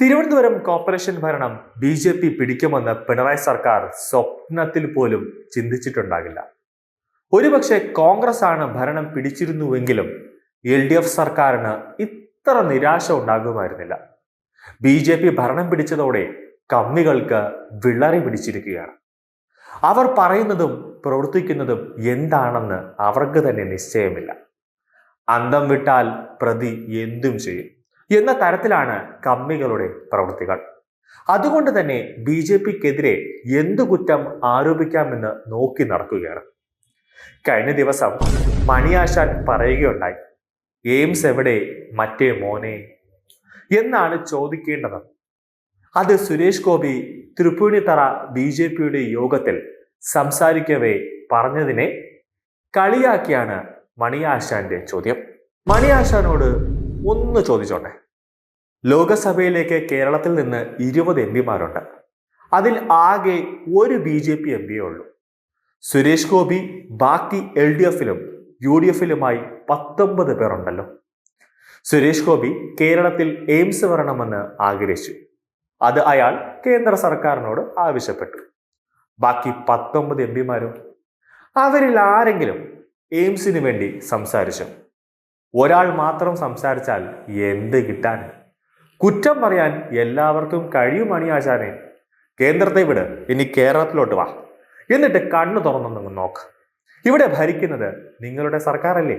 Thiruvananthapuram corporation ഭരണം B J P പിടിക്കുമെന്ന് പിണറായി സർക്കാർ സ്വപ്നത്തിൽ പോലും ചിന്തിച്ചിട്ടുണ്ടാകില്ല. ഒരുപക്ഷെ കോൺഗ്രസ് ആണ് ഭരണം പിടിച്ചിരുന്നുവെങ്കിലും എൽ ഡി എഫ് സർക്കാരിന് ഇത്ര നിരാശ ഉണ്ടാകുമായിരുന്നില്ല. ബി ജെ പി ഭരണം പിടിച്ചതോടെ കമ്മികൾക്ക് വിളറി പിടിച്ചിരിക്കുകയാണ്. അവർ പറയുന്നതും പ്രവർത്തിക്കുന്നതും എന്താണെന്ന് അവർക്ക് തന്നെ നിശ്ചയമില്ല. അന്തം വിട്ടാൽ പ്രതി എന്തും ചെയ്യും. എന്ന തരത്തിലാണ് കമ്മികളുടെ പ്രവൃത്തികൾ. അതുകൊണ്ട് തന്നെ ബി ജെ പിക്കെതിരെ എന്തു കുറ്റം ആരോപിക്കാമെന്ന് നോക്കി നടക്കുകയാണ്. കഴിഞ്ഞ ദിവസം മണിയാശാൻ പറയുകയുണ്ടായി എയിംസ് എവിടെ? മറ്റേ മോനെ. എന്നാണ് ചോദിക്കേണ്ടത്. അത് സുരേഷ് ഗോപി തൃപ്പൂണിത്തറ ബി ജെ പിയുടെ യോഗത്തിൽ സംസാരിക്കവേ പറഞ്ഞതിനെ കളിയാക്കിയാണ് മണിയാശാന്റെ ചോദ്യം. മണിയാശാനോട് ഒന്ന് ചോദിച്ചോട്ടെ. ലോകസഭയിലേക്ക് കേരളത്തിൽ നിന്ന് ഇരുപത് എം പിമാരുണ്ട്. അതിൽ ആകെ ഒരു ബി ജെ പി എം പിയേ ഉള്ളൂ. സുരേഷ് ഗോപി ബാക്കി എൽ ഡി എഫിലും യു ഡി എഫിലുമായി പത്തൊമ്പത് പേരുണ്ടല്ലോ. സുരേഷ് ഗോപി കേരളത്തിൽ എയിംസ് വരണമെന്ന് ആഗ്രഹിച്ചു. അത് അയാൾ കേന്ദ്ര സർക്കാരിനോട് ആവശ്യപ്പെട്ടു. ബാക്കി പത്തൊമ്പത് എം പിമാരും അവരിൽ ആരെങ്കിലും എയിംസിന് വേണ്ടി സംസാരിച്ചു. ഒരാൾ മാത്രം സംസാരിച്ചാൽ എന്ത് കിട്ടാൻ? കുറ്റം പറയാൻ എല്ലാവർക്കും കഴിയും മണിയാശാനെ കേന്ദ്രത്തെ വിട് ഇനി കേരളത്തിലോട്ട് വാ. എന്നിട്ട് കണ്ണു തുറന്നൊന്ന് നോക്ക്. ഇവിടെ ഭരിക്കുന്നത് നിങ്ങളുടെ സർക്കാരല്ലേ?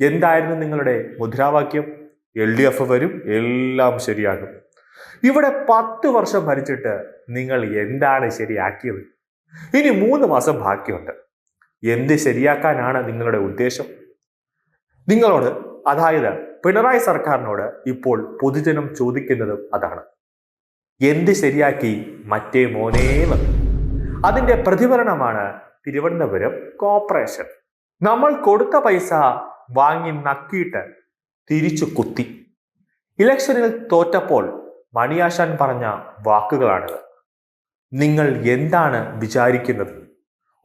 എന്തായിരുന്നു നിങ്ങളുടെ മുദ്രാവാക്യം? എൽ ഡി എഫ് വരും എല്ലാം ശരിയാകും. ഇവിടെ പത്ത് വർഷം ഭരിച്ചിട്ട് നിങ്ങൾ എന്താണ് ശരിയാക്കിയത്? ഇനി മൂന്ന് മാസം ബാക്കിയുണ്ട്. എന്ത് ശരിയാക്കാനാണ് നിങ്ങളുടെ ഉദ്ദേശം? നിങ്ങളോട് അതായത് പിണറായി സർക്കാരിനോട് ഇപ്പോൾ പൊതുജനം ചോദിക്കുന്നതും അതാണ്. എന്ത് ശരിയാക്കി മറ്റേ മോനേന്ന് അതിന്റെ പ്രതിഫലനമാണ് തിരുവനന്തപുരം കോർപ്പറേഷൻ. നമ്മൾ കൊടുത്ത പൈസ വാങ്ങി നക്കിയിട്ട് തിരിച്ചു കുത്തി. ഇലക്ഷനിൽ തോറ്റപ്പോൾ മണിയാശാൻ പറഞ്ഞ വാക്കുകളാണിത്. നിങ്ങൾ എന്താണ് വിചാരിക്കുന്നത്?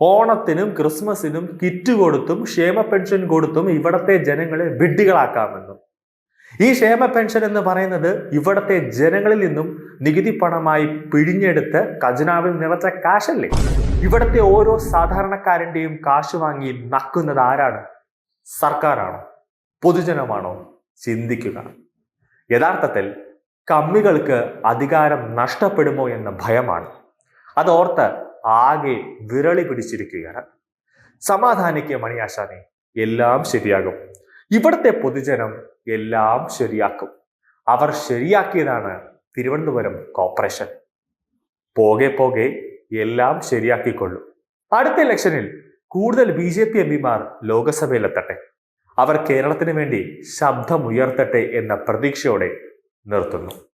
ഓണത്തിനും ക്രിസ്മസിനും കിറ്റ് കൊടുത്തും ക്ഷേമ പെൻഷൻ കൊടുത്തും ഇവിടത്തെ ജനങ്ങളെ വിഡ്ഢികളാക്കാമെന്നും. ഈ ക്ഷേമ പെൻഷൻ എന്ന് പറയുന്നത് ഇവിടത്തെ ജനങ്ങളിൽ നിന്നും നികുതി പണമായി പിഴിഞ്ഞെടുത്ത് ഖജനാവിൽ നിറച്ച കാശല്ലേ? ഇവിടത്തെ ഓരോ സാധാരണക്കാരന്റെയും കാശ് വാങ്ങി നക്കുന്നത് ആരാണ്? സർക്കാരാണോ? പൊതുജനമാണോ? ചിന്തിക്കുക. യഥാർത്ഥത്തിൽ കമ്മികൾക്ക് അധികാരം നഷ്ടപ്പെടുമോ എന്ന ഭയമാണ്. അതോർത്ത് ആകെ വിരളി പിടിച്ചിരിക്കുകയാണ്. സമാധാനിക്കുക മണിയാശാനെ എല്ലാം ശരിയാകും. ഇവിടുത്തെ പൊതുജനം എല്ലാം ശരിയാക്കും. അവർ ശരിയാക്കിയതാണ് തിരുവനന്തപുരം കോർപ്പറേഷൻ. പോകെ പോകെ എല്ലാം ശരിയാക്കിക്കൊള്ളും. അടുത്ത ഇലക്ഷനിൽ കൂടുതൽ ബി ജെ പി എം പിമാർ ലോകസഭയിലെത്തട്ടെ. അവർ കേരളത്തിന് വേണ്ടി ശബ്ദമുയർത്തട്ടെ എന്ന പ്രതീക്ഷയോടെ നിർത്തുന്നു.